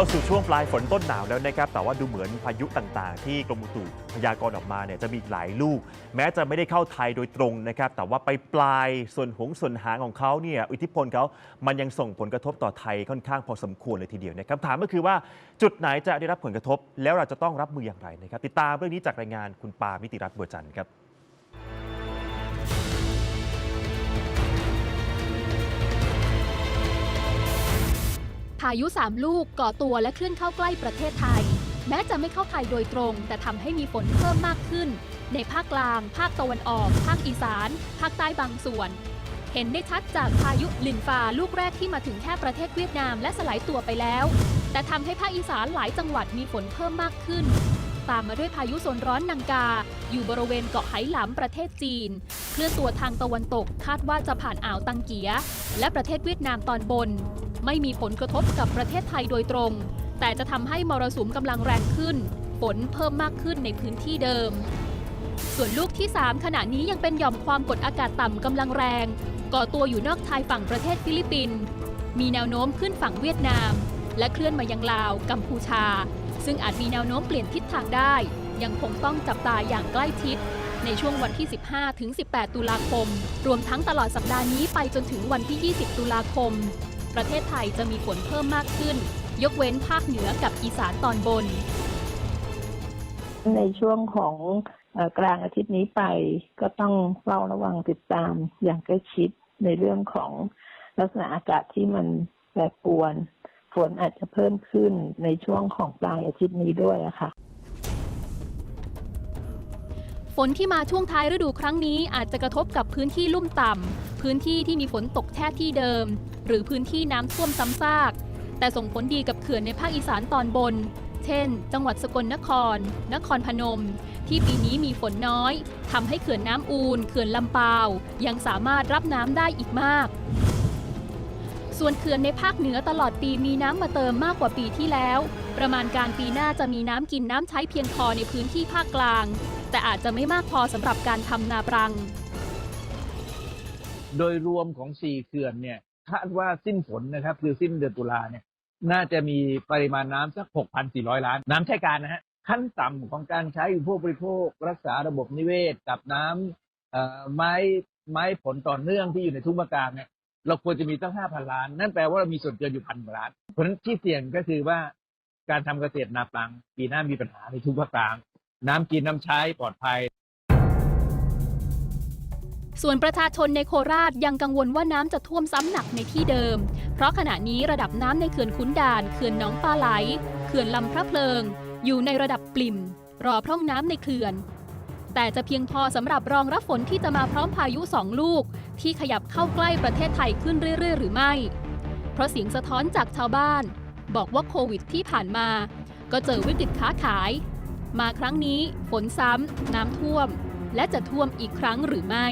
เข้าสู่ช่วงปลายฝนต้นหนาวแล้วนะครับ แต่ว่าดูเหมือนพายุต่างๆ ที่กรมอุตุพยากรณ์ออกมาเนี่ยจะมีอีกหลายลูก แม้จะไม่ได้เข้าไทยโดยตรงนะครับ แต่ว่าไปปลายส่วนหงส่วนหางของเขาเนี่ยอิทธิพลเขามันยังส่งผลกระทบต่อไทยค่อนข้างพอสมควรเลยทีเดียวนะครับถามก็คือว่าจุดไหนจะได้รับผลกระทบ แล้วเราจะต้องรับมืออย่างไรนะครับ ติดตามเรื่องนี้จากรายงานคุณปามิติรัตน์บัวจันทร์ครับ พายุสามลูกก่อตัวและเคลื่อนเข้าใกล้ประเทศไทย แม้จะไม่เข้าไทยโดยตรง แต่ทำให้มีฝนเพิ่มมากขึ้น ในภาคกลาง ภาคตะวันออก ภาคอีสาน ภาคใต้บางส่วน เห็นได้ชัดจากพายุลินฟาลูกแรกที่มาถึงแค่ประเทศเวียดนามและสลายตัวไปแล้ว แต่ทำให้ภาคอีสานหลายจังหวัดมีฝนเพิ่มมากขึ้น ตามมาด้วยพายุโซนร้อนนังกา อยู่บริเวณเกาะไหหลำประเทศจีน เคลื่อนตัวทางตะวันตกคาดว่าจะผ่านอ่าวตังเกีย และประเทศเวียดนามตอนบน ไม่มีผลกระทบกับประเทศไทยโดยตรง แต่จะทำให้มรสุมกำลังแรงขึ้น ฝนเพิ่มมากขึ้นในพื้นที่เดิม ส่วนลูกที่ 3 ขณะนี้ยังเป็นหย่อมความกดอากาศต่ำกำลังแรง ก่อตัวอยู่นอกชายฝั่งประเทศฟิลิปปินส์มีแนวโน้มขึ้นฝั่งเวียดนาม และเคลื่อนมายังลาว กัมพูชา ซึ่งอาจมีแนวโน้มเปลี่ยนทิศทางได้ ยังคงต้องจับตาอย่างใกล้ชิดในช่วงวันที่ 15 ถึง 18 ตุลาคม รวมทั้งตลอดสัปดาห์นี้ไปจนถึงวันที่ 20 ตุลาคม ประเทศไทยจะมีฝนเพิ่มมากขึ้น ยกเว้นภาคเหนือกับอีสานตอนบน ในช่วงของกลางอาทิตย์นี้ไปก็ต้องเฝ้าระวังติดตามอย่างใกล้ชิดในเรื่องของลักษณะอากาศที่มันแปรปรวน ฝนอาจจะเพิ่มขึ้นในช่วงของปลายอาทิตย์นี้ด้วยค่ะ นที่มาช่วงท้ายฤดูครั้งนี้อาจจะกระทบกับพื้นที่ลุ่มต่ำ พื้นที่ที่มีฝนตกแช่ที่เดิม หรือพื้นที่น้ำท่วมซ้ำซาก แต่ส่งผลดีกับเขื่อนในภาคอีสานตอนบน เช่น จังหวัดสกลนคร นครพนม ที่ปีนี้มีฝนน้อย ทำให้เขื่อนน้ำอูน เขื่อนลำปาว ยังสามารถรับน้ำได้อีกมาก ส่วนเขื่อนในภาคเหนือตลอดปีมีน้ำมาเติมมากกว่าปีที่แล้ว ประมาณการปีหน้าจะมีน้ำกินน้ำใช้เพียงพอในพื้นที่ภาคกลาง แต่อาจจะไม่มากพอสำหรับการทำนาปรัง โดยรวมของสี่เขื่อนเนี่ยคาดว่าสิ้นฝนนะครับ คือสิ้นเดือนตุลาเนี่ย น่าจะมีปริมาณน้ำสัก 6,400 ล้าน น้ำใช้การนะฮะขั้นต่ำของการใช้อุปโภคบริโภค รักษาระบบนิเวศ กับน้ำไม้ไม้ผลต่อเนื่องที่อยู่ในทุ่งมะกางเนี่ยเราควรจะมีตั้ง 5,000 ล้าน นั่นแปลว่าเรามีส่วนเกินอยู่พันกว่าล้าน เพราะฉะนั้นที่เสี่ยงก็คือว่าการทำเกษตรนาปลังปีหน้ามีปัญหาในทุ่งมะกลาง น้ำกินน้ำใช้ปลอดภัย ส่วนประชาชนในโคราชยังกังวลว่าน้ำจะท่วมซ้ำหนักในที่เดิม เพราะขณะนี้ระดับน้ำในเขื่อนขุนด่าน เขื่อนหนองปลาไหล เขื่อนลำพระเพลิง อยู่ในระดับปริ่ม รอพร่องน้ำในเขื่อน แต่จะเพียงพอสำหรับรองรับฝนที่จะมาพร้อมพายุสองลูก ที่ขยับเข้าใกล้ประเทศไทยขึ้นเรื่อย ๆ หรือไม่ เพราะเสียงสะท้อนจากชาวบ้าน บอกว่าโควิดที่ผ่านมา ก็เจอวิกฤตค้าขาย มาครั้งนี้ฝนซ้ำ น้ำท่วม และจะท่วมอีกครั้งหรือไม่